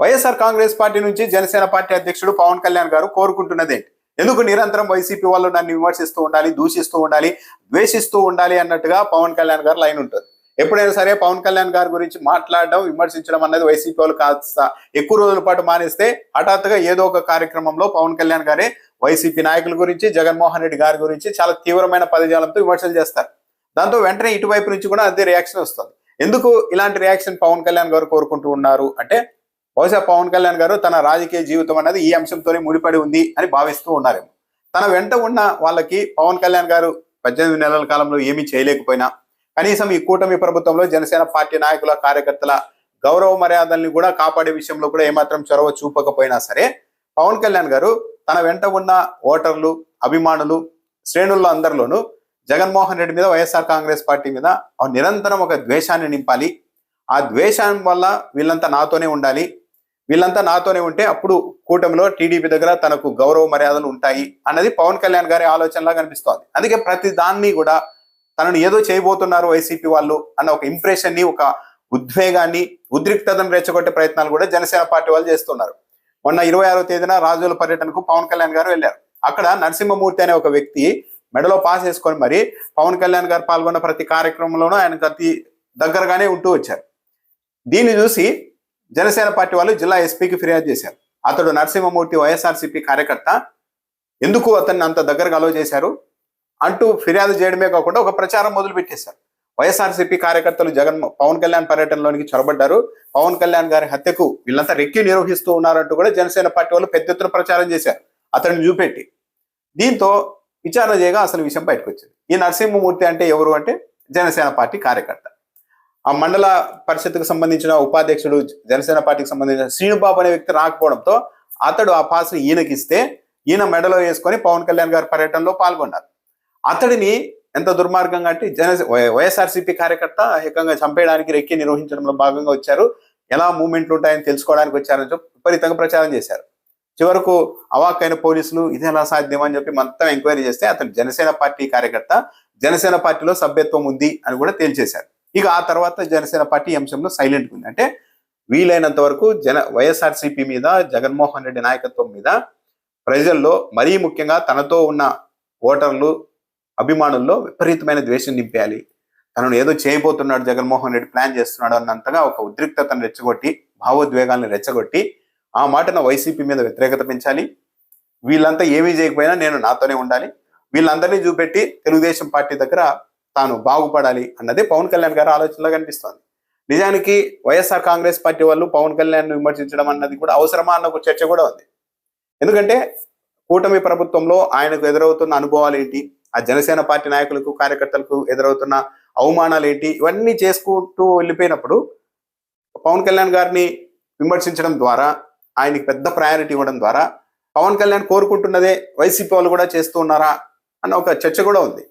YSR Congress party నుంచి Janasena party అధ్యక్షుడు పవన్ కళ్యాణ్ గారు కోరుకుంటున్నది ఎందుకు నిరంతరం వైసీపీ వాళ్ళు నన్ను విమర్శిస్తూ ఉండాలి దూషిస్తూ ఉండాలి ద్వేషిస్తూ ఉండాలి అన్నట్టుగా పవన్ కళ్యాణ్ గారు లైన్ ఉంటుంది. ఎప్పుడైనా సరే పవన్ కళ్యాణ్ గారి గురించి మాట్లాడడం విమర్శించడం అన్నది వైసీపీ వాళ్ళు కాస్త ఎక్కువ రోజుల పాటు మానేస్తే హఠాత్తుగా ఏదో ఒక కార్యక్రమంలో పవన్ కళ్యాణ్ గారే వైసీపీ నాయకుల గురించి జగన్మోహన్ రెడ్డి గారి గురించి చాలా తీవ్రమైన పదజాలంతో విమర్శలు చేస్తారు. దాంతో వెంటనే ఇటువైపు నుంచి కూడా అదే రియాక్షన్ వస్తుంది. ఎందుకు ఇలాంటి రియాక్షన్ పవన్ కళ్యాణ్ గారు కోరుకుంటూ ఉన్నారు అంటే బహుశా పవన్ కళ్యాణ్ గారు తన రాజకీయ జీవితం అనేది ఈ అంశంతోనే ముడిపడి ఉంది అని భావిస్తూ ఉన్నారేమో. తన వెంట ఉన్న వాళ్ళకి పవన్ కళ్యాణ్ గారు పద్దెనిమిది నెలల కాలంలో ఏమీ చేయలేకపోయినా కనీసం ఈ కూటమి ప్రభుత్వంలో జనసేన పార్టీ నాయకుల కార్యకర్తల గౌరవ మర్యాదల్ని కూడా కాపాడే విషయంలో కూడా ఏమాత్రం చొరవ చూపకపోయినా సరే పవన్ కళ్యాణ్ గారు తన వెంట ఉన్న ఓటర్లు అభిమానులు శ్రేణుల్లో అందరిలోనూ జగన్మోహన్ రెడ్డి మీద వైఎస్ఆర్ కాంగ్రెస్ పార్టీ మీద నిరంతరం ఒక ద్వేషాన్ని నింపాలి. ఆ ద్వేషం వల్ల వీళ్ళంతా నాతోనే ఉండాలి. వీళ్ళంతా నాతోనే ఉంటే అప్పుడు కూటమిలో టీడీపీ దగ్గర తనకు గౌరవ మర్యాదలు ఉంటాయి అన్నది పవన్ కళ్యాణ్ గారి ఆలోచనలా కనిపిస్తోంది. అందుకే ప్రతి దాన్ని కూడా తనను ఏదో చేయబోతున్నారు వైసీపీ వాళ్ళు అన్న ఒక ఇంప్రెషన్ని ఒక ఉద్వేగాన్ని ఉద్రిక్తతను రెచ్చగొట్టే ప్రయత్నాలు కూడా జనసేన పార్టీ వాళ్ళు చేస్తున్నారు. మొన్న ఇరవై ఆరో తేదీన రాజుల పర్యటనకు పవన్ కళ్యాణ్ గారు వెళ్ళారు. అక్కడ నరసింహమూర్తి అనే ఒక వ్యక్తి మెడలో పాస్ వేసుకొని మరి పవన్ కళ్యాణ్ గారు పాల్గొన్న ప్రతి కార్యక్రమంలోనూ ఆయన అతి దగ్గరగానే ఉంటూ వచ్చారు. దీన్ని చూసి జనసేన పార్టీ వాళ్ళు జిల్లా ఎస్పీకి ఫిర్యాదు చేశారు. అతడు నరసింహమూర్తి వైఎస్ఆర్సీపీ కార్యకర్త. ఎందుకు అతన్ని అంత దగ్గరగా అలో చేశారు? అంటూ ఫిర్యాదు చేయడమే కాకుండా ఒక ప్రచారం మొదలు పెట్టేశారు. వైఎస్ఆర్సీపీ కార్యకర్తలు జగన్ పవన్ కళ్యాణ్ పర్యటనలోనికి చొరబడ్డారు. పవన్ కళ్యాణ్ గారి హత్యకు వీళ్ళంతా రెక్కి నిర్వహిస్తూ ఉన్నారంటూ కూడా జనసేన పార్టీ వాళ్ళు పెద్ద ఎత్తున ప్రచారం చేశారు. అతన్ని చూపెట్టి. దీంతో విచారణ చేయగా అసలు విషయం బయటకు వచ్చింది. ఈ నరసింహమూర్తి అంటే ఎవరు అంటే జనసేన పార్టీ కార్యకర్త. ఆ మండల పరిషత్కు సంబంధించిన ఉపాధ్యక్షుడు జనసేన పార్టీకి సంబంధించిన శ్రీనుబాబు అనే వ్యక్తి రాకపోవడంతో అతడు ఆ పాస్ని ఈయనకిస్తే ఈయన మెడలో వేసుకొని పవన్ కళ్యాణ్ గారి పర్యటనలో పాల్గొన్నారు. అతడిని ఎంత దుర్మార్గంగా అంటే జన వైఎస్ఆర్సీపీ కార్యకర్త ఏకంగా చంపేయడానికి రెక్కి నిర్వహించడంలో భాగంగా వచ్చారు. ఎలా మూమెంట్లు ఉంటాయని తెలుసుకోవడానికి వచ్చారని చెప్పి విపరీతంగా ప్రచారం చేశారు. చివరకు అవాక్కైన పోలీసులు ఇది ఎలా సాధ్యం? అని చెప్పి మొత్తం ఎంక్వైరీ చేస్తే అతను జనసేన పార్టీ కార్యకర్త జనసేన పార్టీలో సభ్యత్వం ఉంది అని కూడా తేల్చేశారు. ఇక ఆ తర్వాత జనసేన పార్టీ అంశంలో సైలెంట్ ఉంది. అంటే వీలైనంత వరకు జన వైఎస్ఆర్సీపీ మీద జగన్మోహన్ రెడ్డి నాయకత్వం మీద ప్రజల్లో మరీ ముఖ్యంగా తనతో ఉన్న ఓటర్లు అభిమానుల్లో విపరీతమైన ద్వేషం నింపేయాలి. తనను ఏదో చేయబోతున్నాడు జగన్మోహన్ రెడ్డి ప్లాన్ చేస్తున్నాడు అన్నంతగా ఒక ఉద్రిక్తతను రెచ్చగొట్టి భావోద్వేగాలను రెచ్చగొట్టి ఆ మాటన వైసీపీ మీద వ్యతిరేకత పెంచాలి. వీళ్ళంతా ఏమీ చేయకపోయినా నేను నాతోనే ఉండాలి. వీళ్ళందరినీ చూపెట్టి తెలుగుదేశం పార్టీ దగ్గర తాను బాగుపడాలి అన్నదే పవన్ కళ్యాణ్ గారి ఆలోచనలో కనిపిస్తోంది. నిజానికి వైఎస్ఆర్ కాంగ్రెస్ పార్టీ వాళ్ళు పవన్ కళ్యాణ్ విమర్శించడం అన్నది కూడా అవసరమా అన్న ఒక చర్చ కూడా ఉంది. ఎందుకంటే కూటమి ప్రభుత్వంలో ఆయనకు ఎదురవుతున్న అనుభవాలు ఏంటి? ఆ జనసేన పార్టీ నాయకులకు కార్యకర్తలకు ఎదురవుతున్న అవమానాలు ఏంటి? ఇవన్నీ చేసుకుంటూ వెళ్ళిపోయినప్పుడు పవన్ కళ్యాణ్ గారిని విమర్శించడం ద్వారా ఆయనకి పెద్ద ప్రయారిటీ ఇవ్వడం ద్వారా పవన్ కళ్యాణ్ కోరుకుంటున్నదే వైసీపీ వాళ్ళు కూడా చేస్తూ ఉన్నారా అన్న ఒక చర్చ కూడా ఉంది.